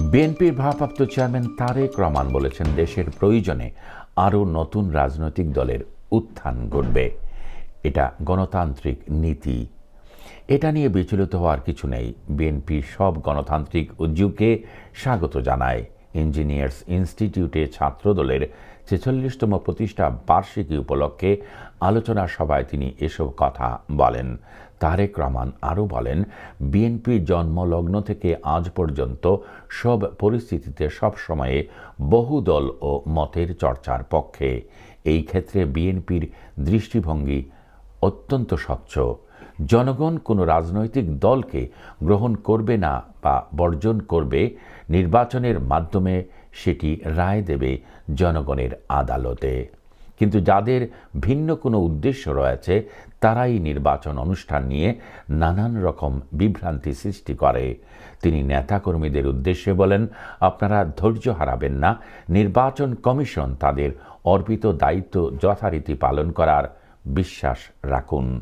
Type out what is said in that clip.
বিএনপির ভারপ্রাপ্ত চেয়ারম্যান তারেক রহমান বলেছেন দেশের প্রয়োজনে আরও নতুন রাজনৈতিক দলের উত্থান ঘটবে। এটা গণতান্ত্রিক নীতি। এটা নিয়ে বিচলিত হওয়ার কিছু নেই। বিএনপি সব গণতান্ত্রিক উদ্যোগকে স্বাগত জানায়। ইঞ্জিনিয়ার্স ইনস্টিটিউটে ছাত্রদলের ছেচল্লিশতম প্রতিষ্ঠা বার্ষিকী উপলক্ষে আলোচনা সভায় তিনি এসব কথা বলেন। তারেক রহমান আরও বলেন, বিএনপি জন্মলগ্ন থেকে আজ পর্যন্ত সব পরিস্থিতিতে সব সময়ে বহু দল ও মতের চর্চার পক্ষে। এই ক্ষেত্রে বিএনপির দৃষ্টিভঙ্গি অত্যন্ত স্বচ্ছ। জনগণ কোনো রাজনৈতিক দলকে গ্রহণ করবে না বা বর্জন করবে, নির্বাচনের মাধ্যমে সেটি রায় দেবে জনগণের আদালতে। কিন্তু যাদের ভিন্ন কোনো উদ্দেশ্য রয়েছে, তারাই নির্বাচন অনুষ্ঠান নিয়ে নানান রকম বিভ্রান্তি সৃষ্টি করে। তিনি নেতাকর্মীদের উদ্দেশ্যে বলেন, আপনারা ধৈর্য হারাবেন না। নির্বাচন কমিশন তাদের অর্পিত দায়িত্ব যথারীতি পালন করার বিশ্বাস রাখুন।